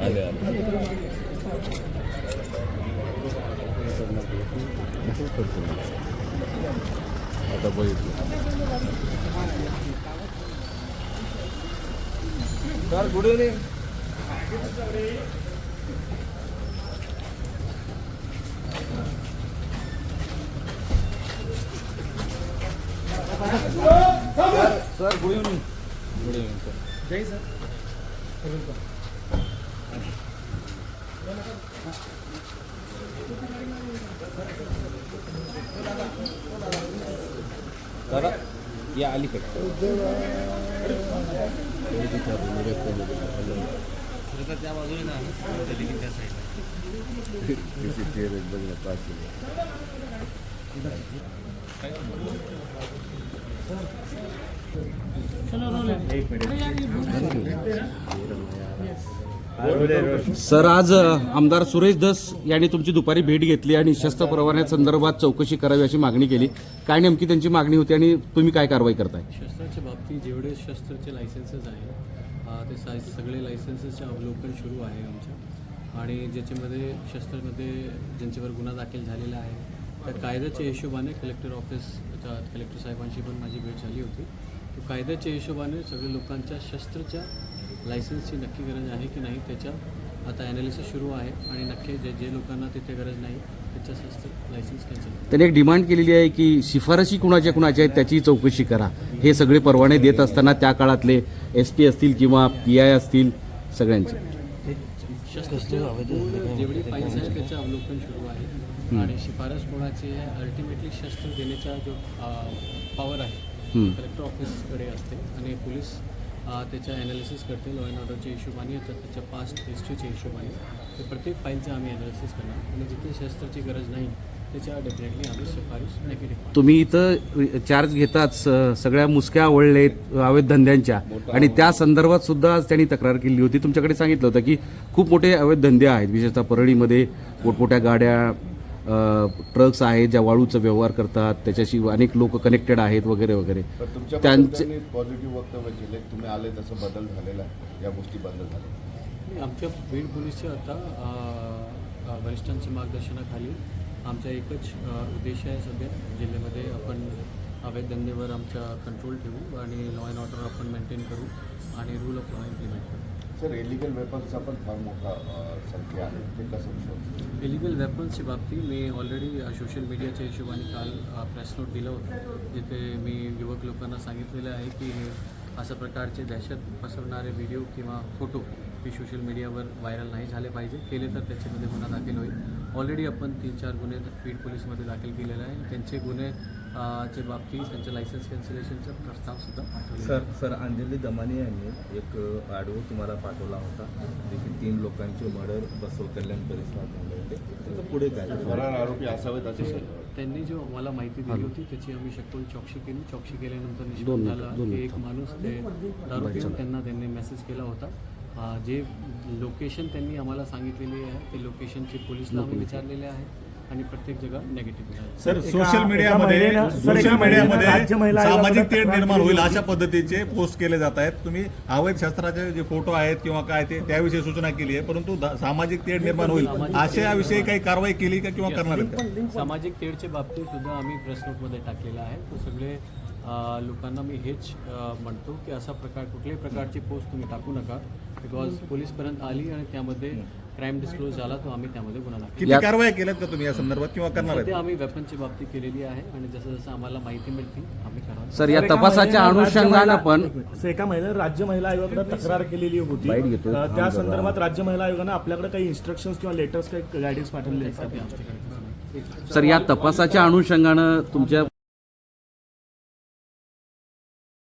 आले आले आता बघितलं sir good evening sir good evening good evening sir जय सर. दादा या अलीकडे. त्या बाजूने ना. त्या सर आज आमदार सुरेश दस यांनी तुमची दुपारी भेट घेतली आणि शस्त्र परवान्यासंदर्भात चौकशी करावी अशी मागणी केली. काय नेमकी त्यांची मागणी होती आणि तुम्ही काय कारवाई करताय? शस्त्राच्या बाबतीत जेवढे शस्त्राचे लायसन्सेस आहेत ते सा सगळे लायसन्सेसचे अवलोकन सुरू आहे आमच्या. आणि ज्याच्यामध्ये शस्त्रामध्ये ज्यांच्यावर गुन्हा दाखल झालेला आहे त्या कायद्याच्या हिशोबाने कलेक्टर ऑफिस कलेक्टर साहेबांशी पण माझी भेट झाली होती. तो कायद्याच्या हिशोबाने सगळे लोकांच्या शस्त्राच्या लायसन्सची नक्की गरज आहे की नाही त्याच्या आता ॲनालिसिस सुरू आहे. आणि नक्की जे जे लोकांना तिथे गरज नाही त्याच्या शस्त्र लायसन्स कॅन्सल त्यांनी एक डिमांड केलेली आहे की शिफारशी कुणाच्या कुणाच्या आहेत त्याची चौकशी करा. हे सगळे परवाने देत असताना त्या काळातले एस पी असतील किंवा पी आय असतील सगळ्यांचे. जेवढी फाईल्स आहेत त्याचं अवलोकन सुरू आहे आणि शिफारस कोणाची आहे अल्टिमेटली शस्त्र देण्याचा जो पॉवर आहे. कलेक्टर ऑफिसकडे असते आणि पोलीस त्याच्या ॲनालिसिस करते लॉ अँड ऑर्डरच्या हिशोबाने तर त्याच्या पास्ट हिस्ट्रीच्या हिशोबाने. तर प्रत्येक फाईलचं आम्ही ॲनालिसिस करणार. आणि जिथे शस्त्राची गरज नाही त्याच्या डेफिनेटली आम्ही शिफारस नेगेटिव्ह तुम्ही इथं चार्ज घेताच सगळ्या मुसक्या आवडलेत अवैध धंद्यांच्या. आणि त्या संदर्भात सुद्धा आज त्यांनी तक्रार केली होती. तुमच्याकडे सांगितलं होतं की खूप मोठे अवैध धंदे आहेत. विशेषतः परळीमध्ये मोठमोठ्या गाड्या ट्रक्स आहेत ज्या वाळूचा व्यवहार करतात. त्याच्याशी अनेक लोक कनेक्टेड आहेत वगैरे वगैरे. त्यांचे- पॉझिटिव्ह वक्तव्य केले तुम्ही आले तसं बदल झालेला या गोष्टी बंद झाल्या. आणि आमच्या बीड पोलीसचे आता वरिष्ठांच्या मार्गदर्शनाखाली आमचा एकच उद्देश आहे सध्या. जिल्ह्यामध्ये आपण अवैध धंदेवर आमचा कंट्रोल ठेवू आणि लॉ अँड ऑर्डर आपण मेंटेन करू आणि रूल ऑफ लॉ इम्प्लिमेंट करू. सर इलिगल वेपन्सचा पण फार मोठा संख्या आहे. ते कसं इलिगल वेपन्सची बाबतीत मी ऑलरेडी सोशल मीडियाच्या हिशोबाने काल प्रेस नोट दिलं होतं. जिथे मी युवक लोकांना सांगितलेलं आहे की अशा प्रकारचे दहशत पसरणारे व्हिडिओ किंवा फोटो हे सोशल मीडियावर व्हायरल नाही झाले पाहिजे. केले तर त्याच्यामध्ये गुन्हा दाखल होईल. ऑलरेडी आपण तीन चार गुन्हे बीड पोलीसमध्ये दाखल केलेले आहे त्यांचे गुन्हे च्या बाबतीत त्यांच्या लायसन्स कॅन्सलेशनचा प्रस्तावसुद्धा पाठवलेला सर सर अंजली दमानी यांनी एक ऑडिओ तुम्हाला पाठवला होता. देखील तीन लोकांचे मर्डर बसव कल्याण परिसरात झाले होते. त्याचं पुढे काय? फरार आरोपी असावेत असे. त्यांनी जो मला माहिती दिली होती त्याची आम्ही सखोल चौकशी केली. चौकशी केल्यानंतर निष्पन्न झालं. एक. माणूस ते दारू त्यांना त्यांनी मेसेज केला होता. जे लोकेशन त्यांनी आम्हाला सांगितलेली आहे ते लोकेशनचे पोलिसला आम्ही विचारलेले आहे आणि प्रत्येक जगा निगेटिव्ह आहे. सर सोशल मीडियामध्ये सोशल मीडियामध्ये सामाजिक तेढ निर्माण होईल. अशा पद्धतीचे पोस्ट केले जात आहेत. तुम्ही अवैध शस्त्राचे जे फोटो आहेत किंवा काय ते त्याविषयी सूचना केली आहे परंतु सामाजिक तेढ निर्माण होईल. अशाविषयी काही कारवाई केली का किंवा करणार? सामाजिक तेढच्या बाबतीत सुद्धा आम्ही प्रेस नोटमध्ये टाकलेला आहे. तो सगळे लोकांना मी हेच म्हणतो की असा प्रकार कुठल्याही प्रकारची पोस्ट तुम्ही टाकू नका. बिकॉज पोलीसपर्यंत आली आणि त्यामध्ये क्राईम डिस्क्लोज झाला तो आम्ही त्यामध्ये गुन्हा किती कारवाई केल्यात का तुम्ही या संदर्भात किंवा करणार आहेत? आम्ही वेपनची बाबती केलेली आहे आणि जसं जसं आम्हाला माहिती मिळते आम्ही करा सर या एका तपासाच्या अनुषंगानं राज्य पण एका महिन्यात राज्य महिला आयोगाकडे तक्रार केलेली होती. त्या संदर्भात राज्य महिला आयोगानं आपल्याकडे काही इन्स्ट्रक्शन्स किंवा लेटर्स काही गायडन्स नाही. सर या तपासाच्या अनुषंगानं तुमच्या